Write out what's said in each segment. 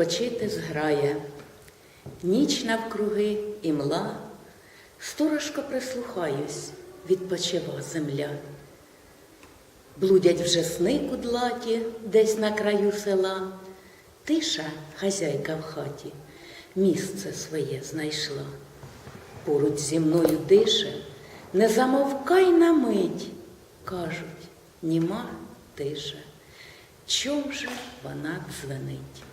спочити зграє, ніч навкруги і мла, сторожко прислухаюсь, відпочива земля. Блудять вже сни кудлаті десь на краю села. Тиша хазяйка в хаті місце своє знайшла. Поруч зі мною дише, не замовкай на мить, кажуть, німа тиша. Чом же вона дзвенить?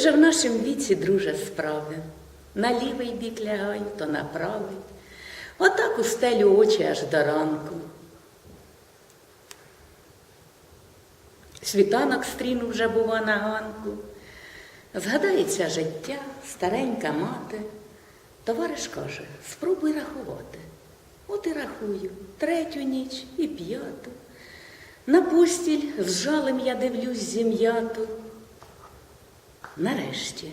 Вже в нашому віці, друже, справи? На лівий бік лягай, то на правий. Отак у стелю очі аж до ранку. Світанок стріну вже бува на ганку. Згадається життя, старенька мати. Товариш каже, спробуй рахувати. От і рахую, третю ніч і п'яту. На постіль з жалем я дивлюсь зім'яту. Нарешті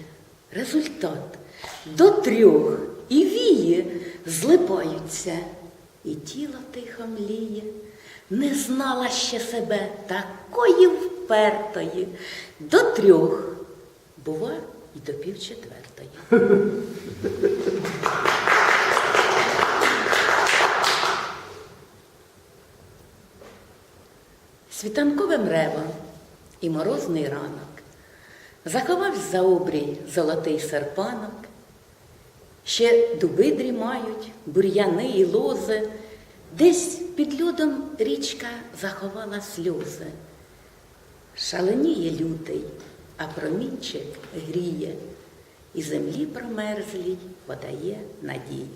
результат до трьох і вії злипаються, і тіло тихо мліє, не знала ще себе такої впертої. До трьох, бува, і до пів четвертої. Світанковим ревом і морозний ранок заховався за обрій золотий серпанок, ще дуби дрімають, бур'яни і лози, десь під льодом річка заховала сльози. Шаленіє лютий, а промінчик гріє, і землі промерзлій подає надію.